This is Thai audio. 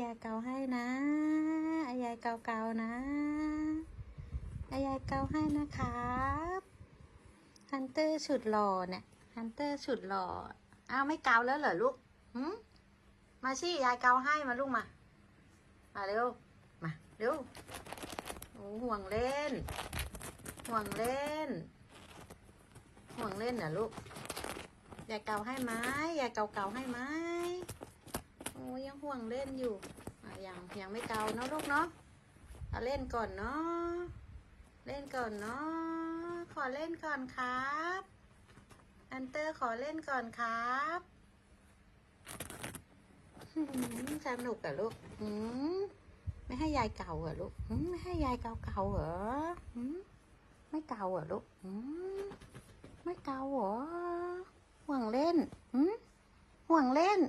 ยายเกาให้นะอายายเกาเกานะอายายเกาให้นะครับฮันเตอร์ฉุดหล่อเนี่ยฮันเตอร์ฉุดหล่ออ้าวไม่เกาแล้วเหรอลูกหืมมาสิยายเกาให้มาลูกมา มาเร็ว มาเร็วโอ้ห่วงเล่น ห่วงเล่น ห่วงเล่นเหรอลูกยายเกาให้ไหมยายเกาเกาให้ไหม วงเล่นอยู่อะยังยังไม่เกาเนาะลูกเนาะเอาเล่นก่อนเนาะเล่นก่อนเนาะขอเล่นก่อนครับอันเตอร์ขอเล่นก่อนครับสนุกเหรอลูกหืมไม่ให้ยายเกาเหรอลูกไม่ให้ยายเกาเกาเหรอไม่เกาเหรอลูกหืมไม่เกาเหรอห่วงเล่นหืมห่วงเล่น